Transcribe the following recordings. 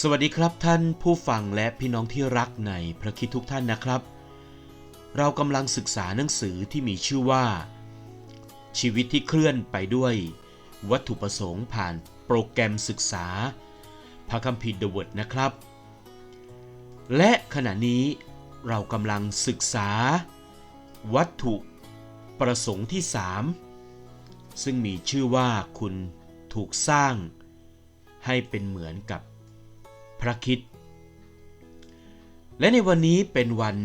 สวัสดีครับท่านผู้ฟังและพี่น้องที่รักในพระคิดทุกท่านนะครับ เรากำลังศึกษาหนังสือที่มีชื่อว่า ชีวิตที่เคลื่อนไปด้วย วัตถุประสงค์ผ่านโปรแกรมศึกษา พระคัมภีร์ The Word นะครับ และขณะนี้เรากำลังศึกษา วัตถุประสงค์ที่ 3 ซึ่งมีชื่อว่าคุณถูกสร้างให้เป็นเหมือนกับ ระคิด และในวันนี้เป็นวัน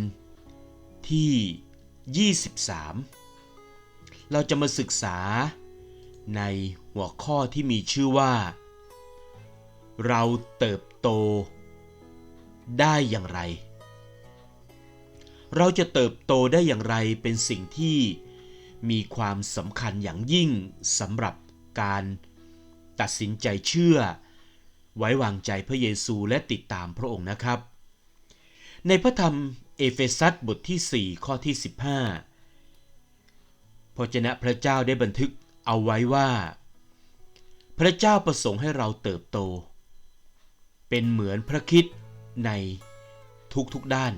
ที่ 23 เราจะมาศึกษาในหัวข้อที่มีชื่อว่า เราเติบโตได้อย่างไร เราจะเติบโตได้อย่างไรเป็นสิ่งที่มีความสำคัญอย่างยิ่งสำหรับการตัดสินใจเชื่อ ไว้วางใจพระเยซูและติดตามพระองค์นะครับ ในพระธรรมเอเฟซัสบทที่ 4 ข้อที่ 15 พระเจ้าพระเจ้าได้บันทึกเอาไว้ว่า พระเจ้าประสงค์ให้เราเติบโต เป็นเหมือนพระคิดในทุกๆด้าน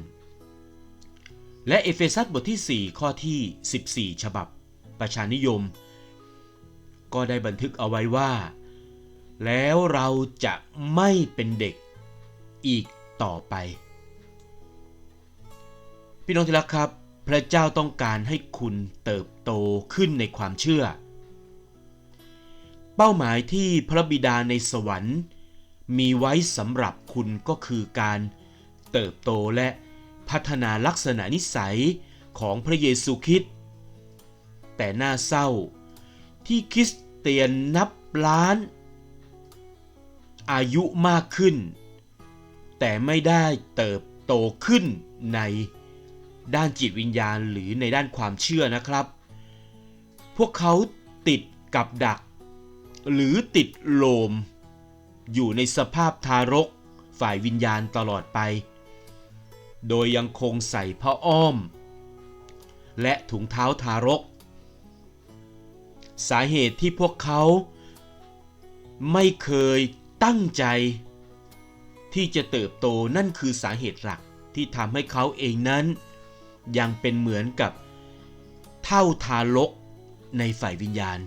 และเอเฟซัสบทที่ 4 ข้อที่ 14 ฉบับ ประชานิยม ก็ได้บันทึกเอาไว้ว่า แล้วเราจะไม่เป็นเด็กอีกต่อไป พี่น้องที่รักครับ พระเจ้าต้องการให้คุณเติบโตขึ้นในความเชื่อ เป้าหมายที่พระบิดาในสวรรค์ มีไว้สำหรับคุณก็คือการเติบโตและพัฒนาลักษณะนิสัยของพระเยซูคริสต์แต่น่าเศร้าที่คริสเตียนนับล้าน อายุมากขึ้น แต่ไม่ได้เติบโตขึ้นในด้านจิตวิญญาณหรือในด้านความเชื่อนะครับ พวกเขาติดกับดัก หรือติดโลม อยู่ในสภาพทารกฝ่ายวิญญาณตลอดไป โดยยังคงใส่ผ้าอ้อม และถุงเท้าทารก สาเหตุที่พวกเขาไม่เคย ตั้งใจ ที่จะเติบโตนั่นคือสาเหตุหลักที่ทำให้เขาเองนั้น ยังเป็นเหมือนกับเท่าทารกในฝ่ายวิญญาณ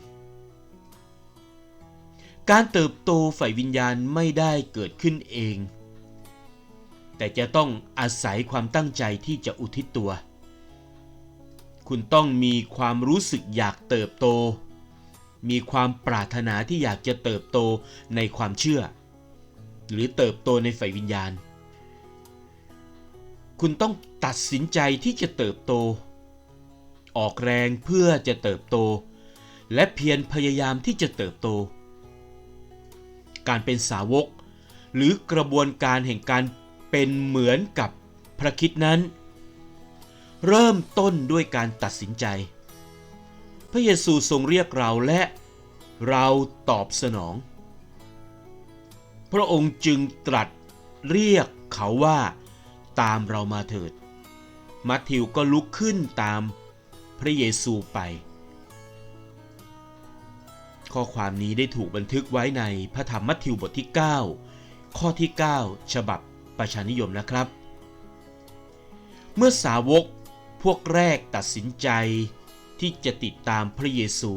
การเติบโตฝ่ายวิญญาณไม่ได้เกิดขึ้นเอง แต่จะต้องอาศัยความตั้งใจที่จะอุทิศตัว คุณต้องมีความรู้สึกอยากเติบโต มีความปรารถนาที่อยากจะเติบโตในความเชื่อ หรือเติบโตในฝ่ายวิญญาณ คุณต้องตัดสินใจที่จะเติบโต ออกแรงเพื่อจะเติบโต และเพียรพยายามที่จะเติบโต การเป็นสาวก หรือกระบวนการแห่งการเป็นเหมือนกับพระคิดนั้น เริ่มต้นด้วยการตัดสินใจ ระเยซูทรงเรียกเราและเราตอบสนอง พระองค์จึงตรัสเรียกเขาว่าตามเรามาเถิด มัทธิวก็ลุกขึ้นตามพระเยซูไป ข้อความนี้ได้ถูกบันทึกไว้ในพระธรรมมัทธิวบทที่ 9 ข้อที่ 9 ฉบับประชานิยมนะครับ เมื่อสาวกพวกแรกตัดสินใจ ที่จะติดตามพระเยซู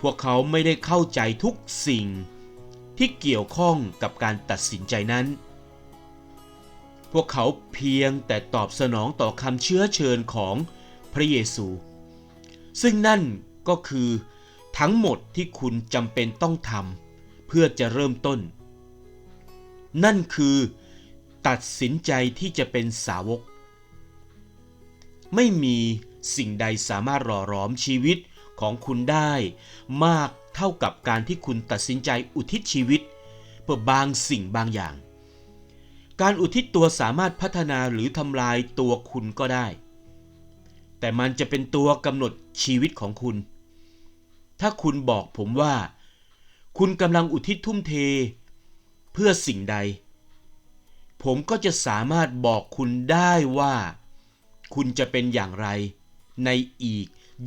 พวกเขาไม่ได้เข้าใจทุกสิ่งที่เกี่ยวข้องกับการตัดสินใจนั้น พวกเขาเพียงแต่ตอบสนองต่อคำเชื้อเชิญของพระเยซู ซึ่งนั่นก็คือทั้งหมดที่คุณจำเป็นต้องทำเพื่อจะเริ่มต้น นั่นคือตัดสินใจที่จะเป็นสาวก ไม่มี สิ่งใดสามารถหล่อหลอมชีวิตของคุณได้ มากเท่ากับการที่คุณตัดสินใจอุทิศชีวิต เพื่อบางสิ่งบางอย่าง การอุทิศตัวสามารถพัฒนาหรือทำลายตัวคุณก็ได้ แต่มันจะเป็นตัวกำหนดชีวิตของคุณ ถ้าคุณบอกผมว่า คุณกำลังอุทิศทุ่มเท เพื่อสิ่งใด ผมก็จะสามารถบอกคุณได้ว่า คุณจะเป็นอย่างไร ในอีก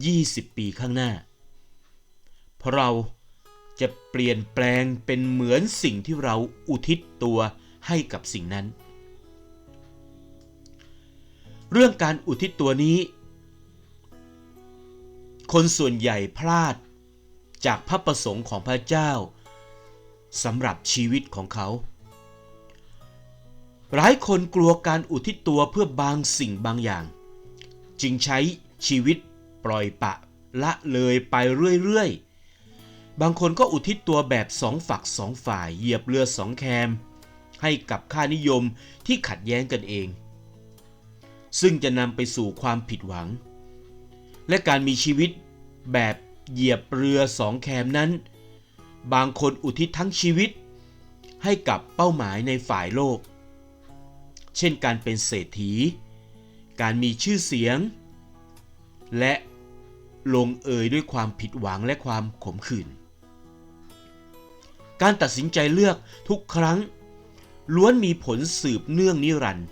20 ปีข้างหน้า เพราะเราจะเปลี่ยนแปลงเป็นเหมือนสิ่งที่เราอุทิศตัวให้กับสิ่งนั้น เรื่องการอุทิศตัวนี้ คนส่วนใหญ่พลาดจากพระประสงค์ของพระเจ้าสำหรับชีวิตของเขา หลายคนกลัวการอุทิศตัวเพื่อบางสิ่งบางอย่าง จึงใช้ ชีวิตปล่อยปะละเลยไปเรื่อยๆ บางคนก็อุทิศตัวแบบสองฝักสองฝ่ายเหยียบเรือสองแคม ให้กับค่านิยมที่ขัดแย้งกันเอง ซึ่งจะนำไปสู่ความผิดหวัง และการมีชีวิตแบบเหยียบเรือสองแคมนั้น บางคนอุทิศทั้งชีวิต ให้กับเป้าหมายในฝ่ายโลก เช่นการเป็นเศรษฐี การมีชื่อเสียง และลงเอยด้วยความผิดหวังและความขมขื่น การตัดสินใจเลือกทุกครั้ง ล้วนมีผลสืบเนื่องนิรันดร์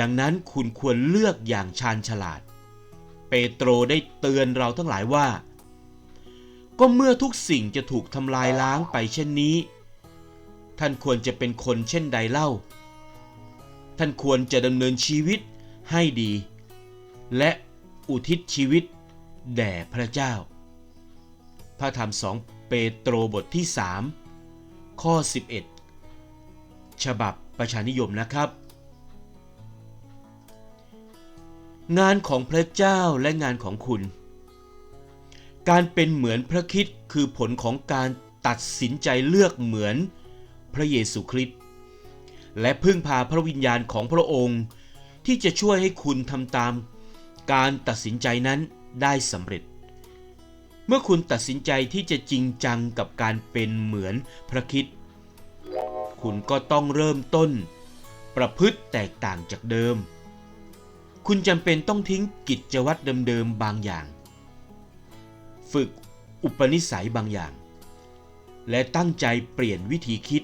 ดังนั้นคุณควรเลือกอย่างชาญฉลาด เปโตรได้เตือนเราทั้งหลายว่า ก็เมื่อทุกสิ่งจะถูกทำลายล้างไปเช่นนี้ ท่านควรจะเป็นคนเช่นใดเล่า ท่านควรจะดำเนินชีวิตให้ดี และ อุทิศชีวิต แด่พระเจ้า พระธรรมสองเปโตรบทที่ 3 ข้อ 11 ฉบับประชานิยมนะครับ งานของพระเจ้าและงานของคุณ การเป็นเหมือนพระคิดคือผลของการตัดสินใจเลือกเหมือนพระเยซูคริสต์และพึ่งพาพระวิญญาณของพระองค์ ที่จะช่วยให้คุณทำตาม การตัดสินใจนั้นได้สำเร็จ เมื่อคุณตัดสินใจที่จะจริงจังกับการเป็นเหมือนพระคิดคุณก็ต้องเริ่มต้น ประพฤติแตกต่างจากเดิม คุณจำเป็นต้องทิ้งกิจวัตรเดิมๆบางอย่าง ฝึกอุปนิสัยบางอย่าง และตั้งใจเปลี่ยนวิธีคิด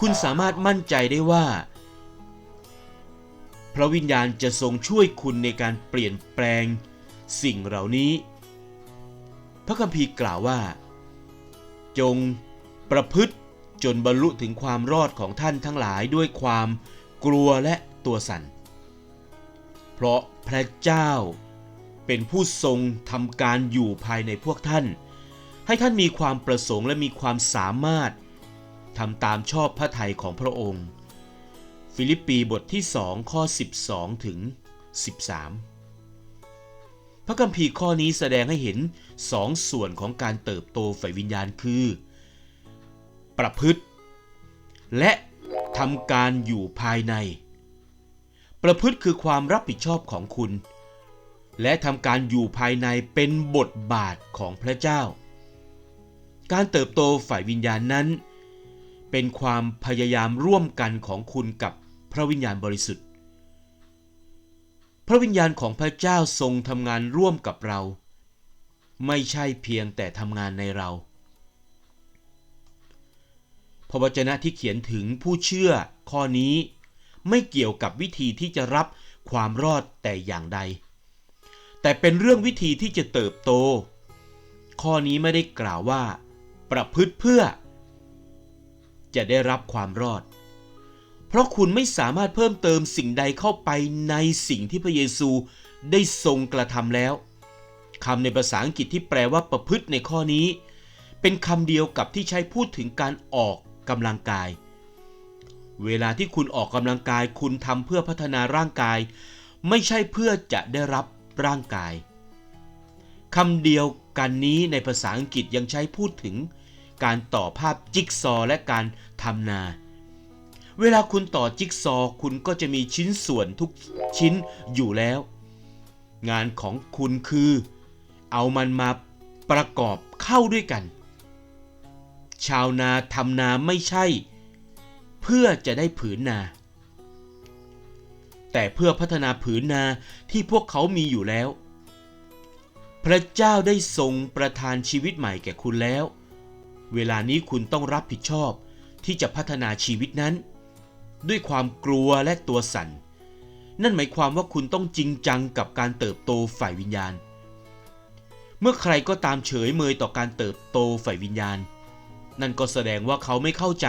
คุณสามารถมั่นใจได้ว่า ระวิญญาณจะทรงช่วยคุณในการเปลี่ยนแปลง สิ่งเหล่านี้ พระคัมภีร์กล่าวว่า จงประพฤติจนบรรลุถึงความรอดของท่านทั้งหลายด้วยความกลัวและตัวสั่น เพราะพระเจ้าเป็นผู้ทรงทำการอยู่ภายในพวกท่าน ให้ท่านมีความประสงค์และมีความสามารถทำตามชอบพระทัยของพระองค์ ฟิลิปปีบทที่ 2 ข้อ 12 ถึง 13 พระคัมภีร์ข้อนี้แสดงให้เห็นสองส่วนของการเติบโตฝ่ายวิญญาณคือ ประพฤติ และทำการอยู่ภายใน ประพฤติคือความรับผิดชอบของคุณ และทำการอยู่ภายในเป็นบทบาทของพระเจ้า การเติบโตฝ่ายวิญญาณนั้นเป็นความพยายามร่วมกันของคุณกับ พระวิญญาณบริสุทธิ์ พระวิญญาณของพระเจ้าทรงทำงานร่วมกับเรา ไม่ใช่เพียงแต่ทำงานในเราพระวจนะที่เขียนถึงผู้เชื่อข้อนี้ ไม่เกี่ยวกับวิธีที่จะรับความรอดแต่อย่างใด แต่เป็นเรื่องวิธีที่จะเติบโต ข้อนี้ไม่ได้กล่าวว่า ประพฤติเพื่อ จะได้รับความรอด เพราะคุณไม่สามารถเพิ่มเติมสิ่งใดเข้าไปในสิ่งที่พระเยซูได้ทรงกระทำแล้วคำในภาษาอังกฤษที่แปลว่าประพฤติในข้อนี้ เป็นคำเดียวกับที่ใช้พูดถึงการออกกำลังกาย เวลาที่คุณออกกำลังกายคุณทำเพื่อพัฒนาร่างกาย ไม่ใช่เพื่อจะได้รับร่างกายคำเดียวกันนี้ในภาษาอังกฤษยังใช้พูดถึงการต่อภาพจิ๊กซอและการทำนา เวลาคุณต่อจิ๊กซอคุณก็จะมีชิ้นส่วนทุกชิ้นอยู่แล้ว งานของคุณคือ เอามันมาประกอบเข้าด้วยกัน ชาวนาทำนาไม่ใช่ เพื่อจะได้ผืนนา แต่เพื่อพัฒนาผืนนาที่พวกเขามีอยู่แล้ว พระเจ้าได้ทรงประทานชีวิตใหม่แก่คุณแล้ว เวลานี้คุณต้องรับผิดชอบที่จะพัฒนาชีวิตนั้น ด้วยความกลัวและตัวสั่น นั่นหมายความว่าคุณต้องจริงจังกับการเติบโตฝ่ายวิญญาณ เมื่อใครก็ตามเฉยเมยต่อการเติบโตฝ่ายวิญญาณ นั่นก็แสดงว่าเขาไม่เข้าใจ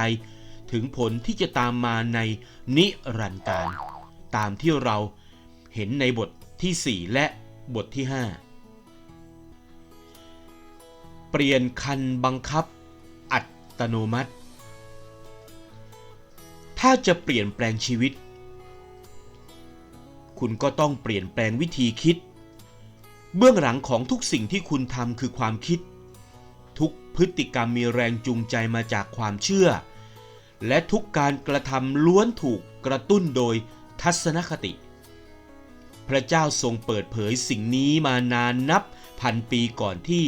ถึงผลที่จะตามมาในนิรันดร์การ ตามที่เราเห็นในบทที่ 4 และบทที่ 5 เปลี่ยนคันบังคับอัตโนมัติ ถ้าจะเปลี่ยนแปลงชีวิต คุณก็ต้องเปลี่ยนแปลงวิธีคิด เบื้องหลังของทุกสิ่งที่คุณทำคือความคิด ทุกพฤติกรรมมีแรงจูงใจมาจากความเชื่อ และทุกการกระทำล้วนถูกกระตุ้นโดยทัศนคติ พระเจ้าทรงเปิดเผยสิ่งนี้มานานนับพันปีก่อนที่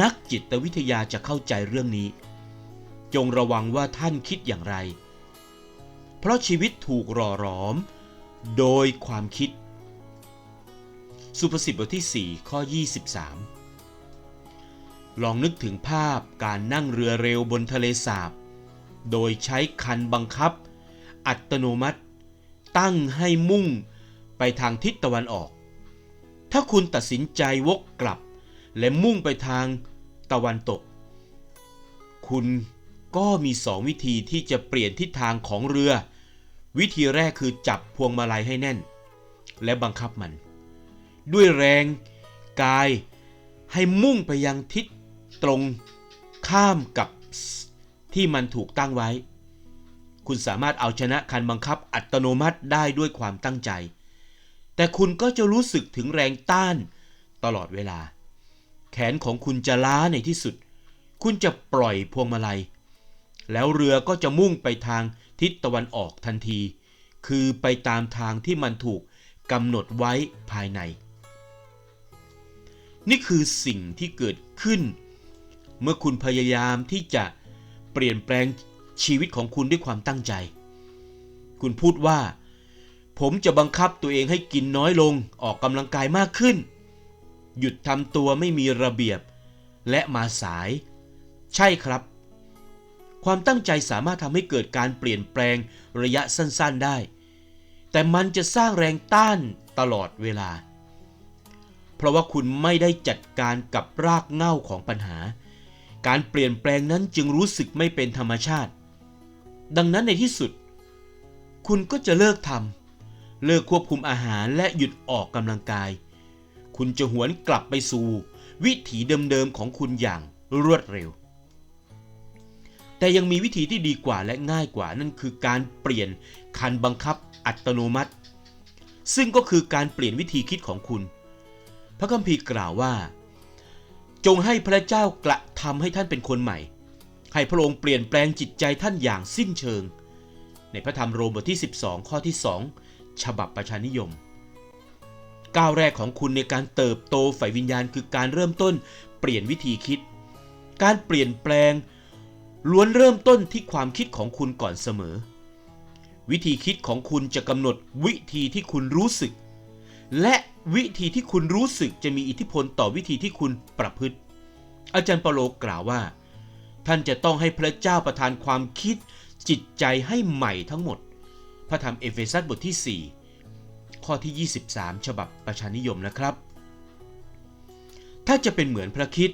นักจิตวิทยาจะเข้าใจเรื่องนี้ จงระวังว่าท่านคิดอย่างไร เพราะชีวิตถูกหล่อหลอม โดยความคิด สุภาษิตบทที่ 4 ข้อ 23 ลองนึกถึงภาพการนั่งเรือเร็วบนทะเลสาบ โดยใช้คันบังคับ อัตโนมัติ ตั้งให้มุ่งไปทางทิศตะวันออก ถ้าคุณตัดสินใจวกกลับ และมุ่งไปทางตะวันตก คุณ ก็มีสองวิธีที่จะเปลี่ยนทิศทางของเรือ วิธีแรกคือจับพวงมาลัยให้แน่น และบังคับมัน ด้วยแรงกายให้มุ่งไปยังทิศตรงข้ามกับที่มันถูกตั้งไว้ คุณสามารถเอาชนะคันบังคับอัตโนมัติได้ด้วยความตั้งใจ แต่คุณก็จะรู้สึกถึงแรงต้านตลอดเวลา แขนของคุณจะล้าในที่สุด คุณจะปล่อยพวงมาลัย แล้วเรือก็จะมุ่งไปทางทิศตะวันออกทันที คือไปตามทางที่มันถูกกำหนดไว้ภายใน นี่คือสิ่งที่เกิดขึ้น เมื่อคุณพยายามที่จะเปลี่ยนแปลงชีวิตของคุณด้วยความตั้งใจ คุณพูดว่า ผมจะบังคับตัวเองให้กินน้อยลงออกกำลังกายมากขึ้น หยุดทำตัวไม่มีระเบียบและมาสาย ใช่ครับ ความตั้งใจสามารถทำให้เกิดการเปลี่ยนแปลงระยะสั้นๆได้ แต่มันจะสร้างแรงต้านตลอดเวลา เพราะว่าคุณไม่ได้จัดการกับรากเหง้าของปัญหา การเปลี่ยนแปลงนั้นจึงรู้สึกไม่เป็นธรรมชาติ ดังนั้นในที่สุด คุณก็จะเลิกทำเลิกควบคุมอาหารและหยุดออกกำลังกาย คุณจะหวนกลับไปสู่วิถีเดิมๆของคุณอย่างรวดเร็ว แต่ยังมีวิธีที่ดีกว่าและง่ายกว่านั่นคือการเปลี่ยนคันบังคับอัตโนมัติ ซึ่งก็คือการเปลี่ยนวิธีคิดของคุณ พระคัมภีร์กล่าวว่า จงให้พระเจ้ากระทำให้ท่านเป็นคนใหม่ ให้พระองค์เปลี่ยนแปลงจิตใจท่านอย่างสิ้นเชิง ในพระธรรมโรมบทที่ 12 ข้อที่ 2 ฉบับประชานิยม ก้าวแรกของคุณในการเติบโตฝ่ายวิญญาณคือการเริ่มต้น เปลี่ยนวิธีคิด การเปลี่ยนแปลง ล้วนเริ่มต้นที่ความคิดของคุณก่อนเสมอ วิธีคิดของคุณจะกำหนดวิธีที่คุณรู้สึก และวิธีที่คุณรู้สึกจะมีอิทธิพลต่อวิธีที่คุณประพฤติ อาจารย์เปโลกล่าวว่า ท่านจะต้องให้พระเจ้าประทานความคิดจิตใจให้ใหม่ทั้งหมด พระธรรมเอเฟซัสบทที่ 4 ข้อที่ 23 ฉบับประชานิยมนะครับ ถ้าจะเป็นเหมือนพระคิด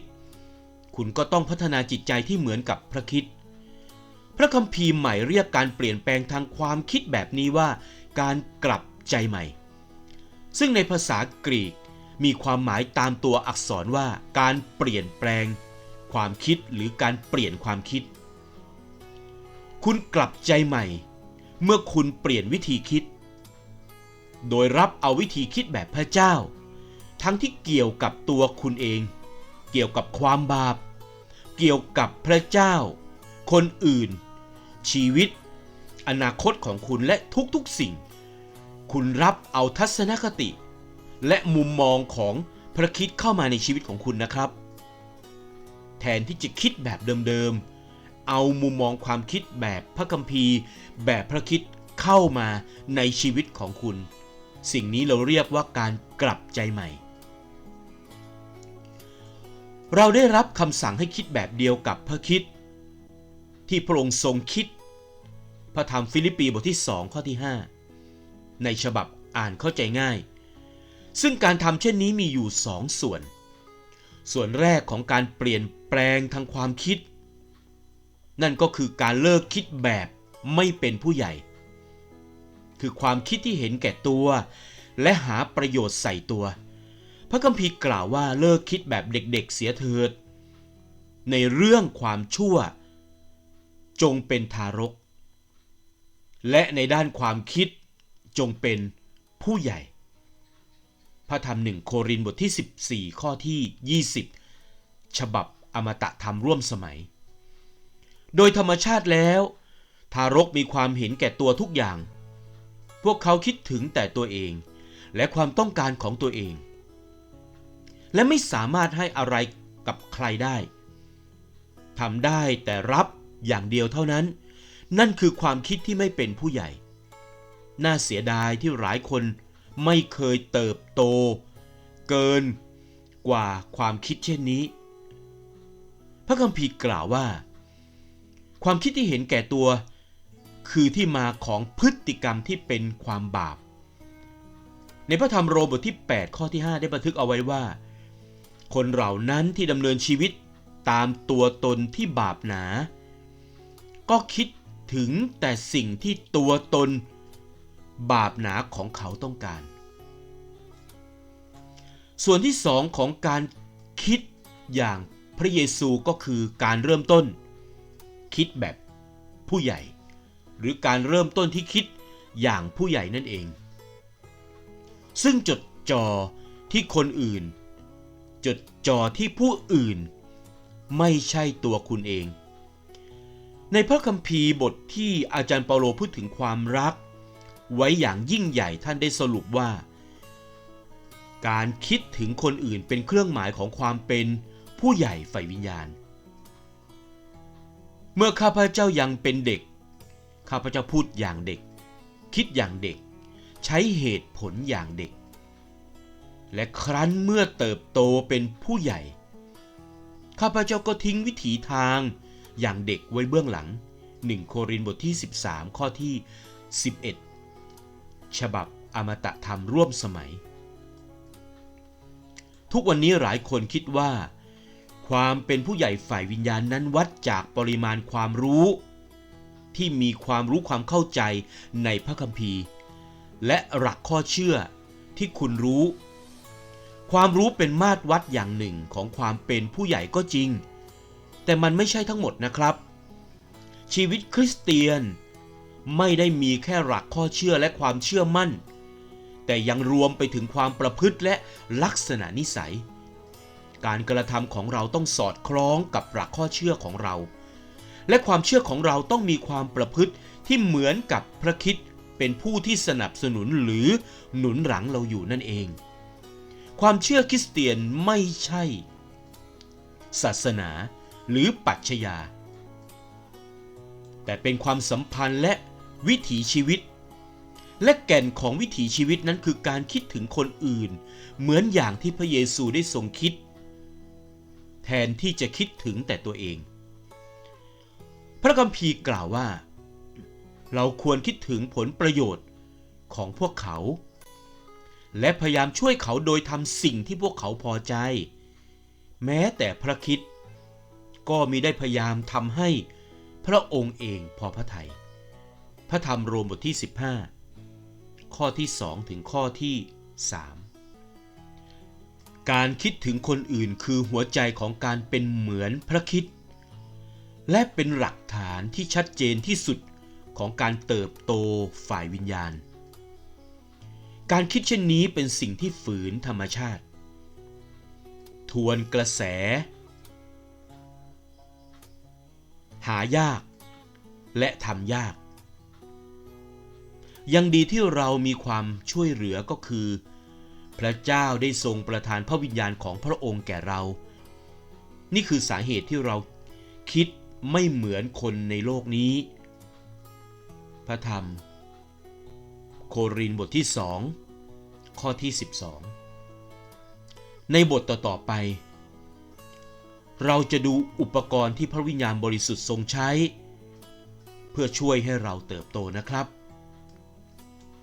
คุณก็ต้องพัฒนาจิตใจที่เหมือนกับพระคิด พระคัมภีร์ใหม่เรียกการเปลี่ยนแปลงทางความคิดแบบนี้ว่า การกลับใจใหม่ ซึ่งในภาษากรีกมีความหมายตามตัวอักษรว่า การเปลี่ยนแปลง ความคิดหรือการเปลี่ยนความคิด คุณกลับใจใหม่ เมื่อคุณเปลี่ยนวิธีคิด โดยรับเอาวิธีคิดแบบพระเจ้า ทั้งที่เกี่ยวกับตัวคุณเอง เกี่ยวกับความบาป เกี่ยวกับพระเจ้า คนอื่น ชีวิต อนาคตของคุณและทุกๆสิ่ง คุณรับเอาทัศนคติ และมุมมองของพระคิดเข้ามาในชีวิตของคุณนะครับ แทนที่จะคิดแบบเดิมๆ เอามุมมองความคิดแบบพระคัมภีร์ แบบพระคิดเข้ามาในชีวิตของคุณ สิ่งนี้เราเรียกว่าการกลับใจใหม่ เราได้รับคำสั่งให้คิดแบบเดียวกับพระคิด ที่พระองค์ทรงคิด พระธรรมฟิลิปปีบทที่2ข้อที่ 5 ในฉบับอ่านเข้าใจง่าย ซึ่งการทำเช่นนี้มีอยู่สองส่วน ส่วนแรกของการเปลี่ยนแปลงทางความคิด นั่นก็คือการเลิกคิดแบบไม่เป็นผู้ใหญ่ คือความคิดที่เห็นแก่ตัว และหาประโยชน์ใส่ตัว พระคัมภีร์กล่าวว่าเลิกคิดแบบเด็กๆเสียเถิด ในเรื่องความชั่ว จงเป็นทารก และในด้านความคิดจงเป็นผู้ใหญ่ พระธรรมหนึ่งโครินบทที่ 14 ข้อที่ 20 ฉบับอมตะธรรมร่วมสมัย โดยธรรมชาติแล้ว ทารกมีความเห็นแก่ตัวทุกอย่าง พวกเขาคิดถึงแต่ตัวเอง และความต้องการของตัวเอง และไม่สามารถให้อะไรกับใครได้ทำได้แต่รับอย่างเดียวเท่านั้น นั่นคือความคิดที่ไม่เป็นผู้ใหญ่ น่าเสียดายที่หลายคนไม่เคยเติบโต เกินกว่าความคิดเช่นนี้ พระคัมภีร์กล่าวว่า ความคิดที่เห็นแก่ตัว คือที่มาของพฤติกรรมที่เป็นความบาป ในพระธรรมโรมบทที่ 8 ข้อที่ 5 ได้บันทึกเอาไว้ว่า คนเหล่านั้นที่ดำเนินชีวิตตามตัวตนที่บาปหนา ก็คิดถึงแต่สิ่งที่ตัวตนบาปหนาของเขาต้องการ ส่วนที่สองของการคิดอย่างพระเยซูก็คือการเริ่มต้น คิดแบบผู้ใหญ่ หรือการเริ่มต้นที่คิดอย่างผู้ใหญ่นั่นเอง ซึ่งจดจ่อที่คนอื่น จดจ่อที่ผู้อื่น ไม่ใช่ตัวคุณเอง ในพระคัมภีร์บทที่อาจารย์เปาโลพูดถึงความรัก ไว้อย่างยิ่งใหญ่ท่านได้สรุปว่า การคิดถึงคนอื่นเป็นเครื่องหมายของความเป็นผู้ใหญ่ฝ่ายวิญญาณ เมื่อข้าพเจ้ายังเป็นเด็ก ข้าพเจ้าพูดอย่างเด็ก คิดอย่างเด็ก ใช้เหตุผลอย่างเด็ก และครั้นเมื่อเติบโตเป็นผู้ใหญ่ ข้าพเจ้าก็ทิ้งวิถีทางอย่างเด็กไว้เบื้องหลัง 1 โครินธ์บทที่ 13 ข้อที่ 11 ฉบับอมตะธรรมร่วมสมัย ทุกวันนี้หลายคนคิดว่า ความเป็นผู้ใหญ่ฝ่ายวิญญาณนั้นวัดจากปริมาณความรู้ ที่มีความรู้ความเข้าใจในพระคัมภีร์ และหลักข้อเชื่อที่คุณรู้ ความรู้เป็นมาตรวัดอย่างหนึ่งของความเป็นผู้ใหญ่ก็จริง แต่มันไม่ใช่ทั้งหมดนะครับ ชีวิตคริสเตียน ไม่ได้มีแค่หลักข้อเชื่อและความเชื่อมั่น แต่ยังรวมไปถึงความประพฤติและลักษณะนิสัย การกระทำของเราต้องสอดคล้องกับหลักข้อเชื่อของเรา และความเชื่อของเราต้องมีความประพฤติที่เหมือนกับพระคิดเป็นผู้ที่สนับสนุนหรือหนุนหลังเราอยู่นั่นเอง ความเชื่อคริสเตียนไม่ใช่ ศาสนาหรือปัจฉญาแต่เป็นความสัมพันธ์และวิถีชีวิต และแก่นของวิถีชีวิตนั้นคือการคิดถึงคนอื่น เหมือนอย่างที่พระเยซูได้ทรงคิด แทนที่จะคิดถึงแต่ตัวเอง พระคัมภีร์กล่าวว่า เราควรคิดถึงผลประโยชน์ของพวกเขา และพยายามช่วยเขาโดยทำสิ่งที่พวกเขาพอใจ แม้แต่พระคิดก็มีได้พยายามทำให้พระองค์เองพอพระทยัยพระธรรมโรมบทที่ 15 ข้อที่ 2 ถึงข้อที่ 3 การคิดถึงคนอื่นคือหัวใจของการเป็นเหมือนพระคิด และเป็นหลักฐานที่ชัดเจนที่สุดของการเติบโตฝ่ายวิญญาณ การคิดเช่นนี้เป็นสิ่งที่ฝืนธรรมชาติ ทวนกระแส หายาก และทำยาก ยังดีที่เรามีความช่วยเหลือก็คือ พระเจ้าได้ทรงประทานพระวิญญาณของพระองค์แก่เรา นี่คือสาเหตุที่เราคิดไม่เหมือนคนในโลกนี้ พระธรรม โครินบทที่สองข้อที่ 12 ในบทต่อๆไป เราจะดูอุปกรณ์ที่พระวิญญาณบริสุทธิ์ทรงใช้ เพื่อช่วยให้เราเติบโตนะครับ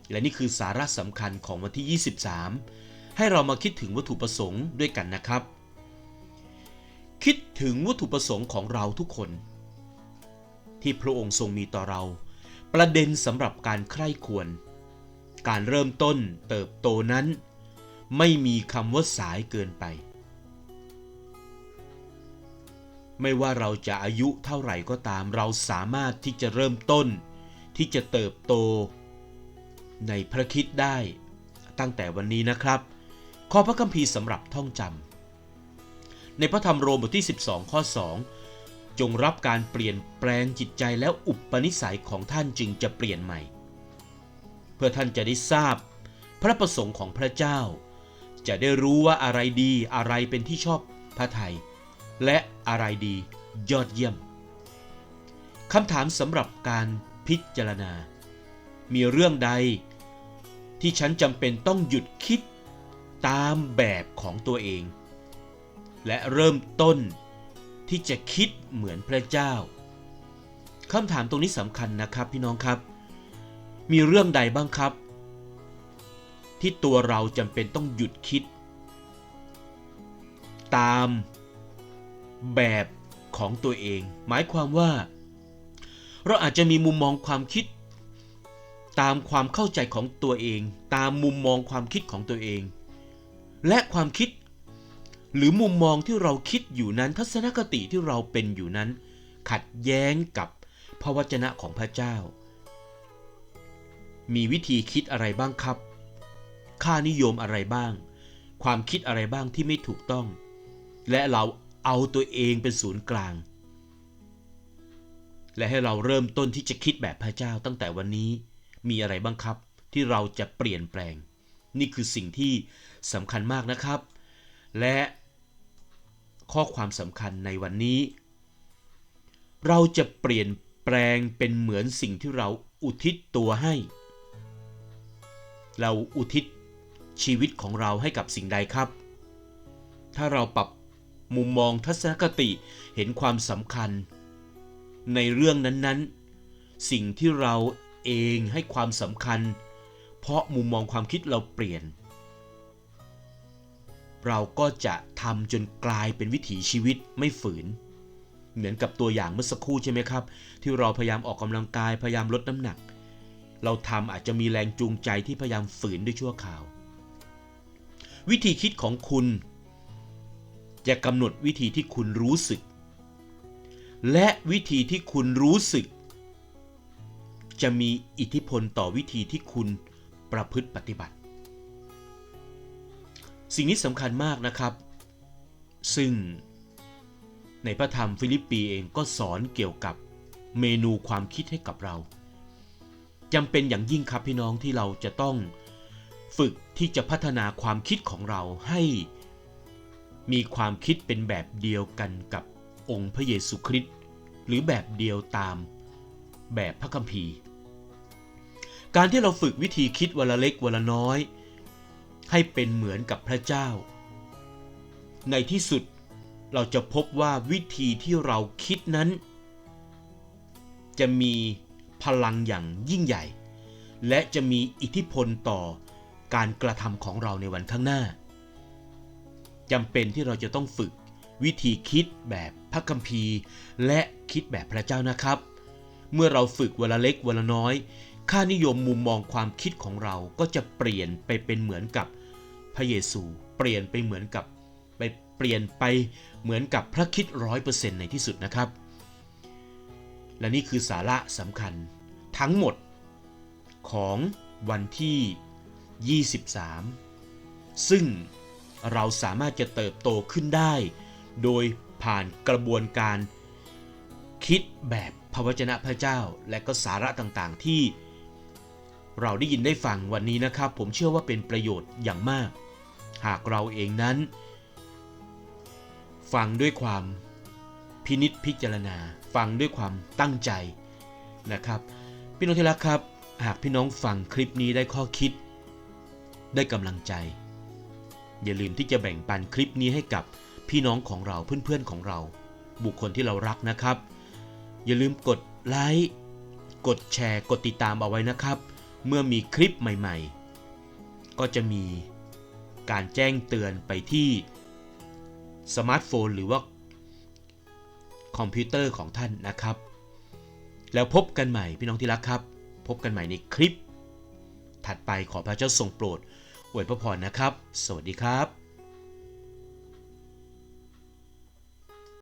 และนี่คือสาระสำคัญของวันที่ 23 ให้เรามาคิดถึงวัตถุประสงค์ด้วยกันนะครับ คิดถึงวัตถุประสงค์ของเราทุกคน ที่พระองค์ทรงมีต่อเราประเด็นสำหรับการใคร่ควร การเริ่มต้นเติบโตนั้น ไม่มีคำว่าสายเกินไป ไม่ว่าเราจะอายุเท่าไหร่ก็ตามเราสามารถที่จะเริ่มต้น ที่จะเติบโต ในพระคิดได้ ตั้งแต่วันนี้นะครับ ข้อพระคัมภีร์สำหรับท่องจำในพระธรรมโรมบทที่ 12 ข้อ 2 จงรับการเปลี่ยนแปลงจิตใจแล้วอุปนิสัยของท่านจึงจะเปลี่ยนใหม่ พื่อท่านจะได้ทราบ พระประสงค์ของพระเจ้า จะได้รู้ว่าอะไรดีอะไรเป็นที่ชอบพระไทย และอะไรดียอดเยี่ยมคำถามสำหรับการพิจารณา มีเรื่องใด ที่ฉันจำเป็นต้องหยุดคิดตามแบบของตัวเอง และเริ่มต้นที่จะคิดเหมือนพระเจ้าคำถามตรงนี้สำคัญนะครับพี่น้องครับ มีเรื่องใดบ้างครับ ที่ตัวเราจำเป็นต้องหยุดคิด ตามแบบของตัวเอง หมายความว่า เราอาจจะมีมุมมองความคิด ตามความเข้าใจของตัวเอง ตามมุมมองความคิดของตัวเอง และความคิด หรือมุมมองที่เราคิดอยู่นั้น ทัศนคติที่เราเป็นอยู่นั้น ขัดแย้งกับพระวจนะของพระเจ้า มีวิธีคิดอะไรบ้างครับ ค่านิยมอะไรบ้าง ความคิดอะไรบ้างที่ไม่ถูกต้อง และเราเอาตัวเองเป็นศูนย์กลาง และให้เราเริ่มต้นที่จะคิดแบบพระเจ้าตั้งแต่วันนี้มีอะไรบ้างครับ ที่เราจะเปลี่ยนแปลง นี่คือสิ่งที่สำคัญมากนะครับ และข้อความสำคัญในวันนี้ เราจะเปลี่ยนแปลงเป็นเหมือนสิ่งที่เราอุทิศตัวให้ เราอุทิศชีวิตของเราให้กับสิ่งใดครับ ถ้าเราปรับมุมมองทัศนคติเห็นความสำคัญ ในเรื่องนั้นๆ สิ่งที่เราเองให้ความสำคัญ เพราะมุมมองความคิดเราเปลี่ยน เราก็จะทำจนกลายเป็นวิถีชีวิตไม่ฝืน เหมือนกับตัวอย่างเมื่อสักครู่ใช่ไหมครับ ที่เราพยายามออกกำลังกายพยายามลดน้ำหนัก เราทำอาจจะมีแรงจูงใจที่พยายามฝืนด้วยชั่วคราว วิธีคิดของคุณ จะกำหนดวิธีที่คุณรู้สึก และวิธีที่คุณรู้สึก จะมีอิทธิพลต่อวิธีที่คุณประพฤติปฏิบัติ สิ่งนี้สำคัญมากนะครับ ซึ่งในพระธรรมฟิลิปปีเองก็สอนเกี่ยวกับเมนูความคิดให้กับเรา จำเป็นอย่างยิ่งครับพี่น้องที่เราจะต้องฝึกที่จะพัฒนาความคิดของเราให้ มีความคิดเป็นแบบเดียวกันกับองค์พระเยซูคริสต์หรือแบบเดียวตามแบบพระคัมภีร์ การที่เราฝึกวิธีคิดวันละเล็กวันละน้อย ให้เป็นเหมือนกับพระเจ้า ในที่สุดเราจะพบว่าวิธีที่เราคิดนั้น จะมี พลังอย่างยิ่งใหญ่ และจะมีอิทธิพลต่อการกระทำของเราในวันข้างหน้าจำเป็นที่เราจะต้องฝึกวิธีคิดแบบพระคัมภีร์ และคิดแบบพระเจ้านะครับ เมื่อเราฝึกวันละเล็กวันละน้อย ค่านิยมมุมมองความคิดของเราก็จะเปลี่ยนไปเป็นเหมือนกับพระเยซู เปลี่ยนไปเหมือนกับไปเปลี่ยนไปเหมือนกับพระคิดร้อยเปอร์เซ็นต์ในที่สุดนะครับ และนี่คือสาระสำคัญทั้งหมดของวันที่ 23 ซึ่งเราสามารถจะเติบโตขึ้นได้ โดยผ่านกระบวนการคิดแบบพระวจนะพระเจ้า และก็สาระต่างๆ ที่เราได้ยินได้ฟังวันนี้นะครับ ผมเชื่อว่าเป็นประโยชน์อย่างมาก หากเราเองนั้น ฟังด้วยความพินิษพิจารณา ฟังด้วยความตั้งใจนะครับ พี่น้องที่รักครับ หากพี่น้องฟังคลิปนี้ได้ข้อคิด ได้กำลังใจ อย่าลืมที่จะแบ่งปันคลิปนี้ให้กับพี่น้องของเราเพื่อนๆของเรา บุคคลที่เรารักนะครับ อย่าลืมกดไลค์กดแชร์กดติดตามเอาไว้นะครับ เมื่อมีคลิปใหม่ๆ ก็จะมีการแจ้งเตือนไปที่สมาร์ทโฟนหรือว่า คอมพิวเตอร์ของท่านนะครับ แล้วพบกันใหม่พี่น้องที่รักครับ พบกันใหม่ในคลิป ถัดไปขอพระเจ้าทรงโปรดอวยพระพรนะครับ สวัสดีครับ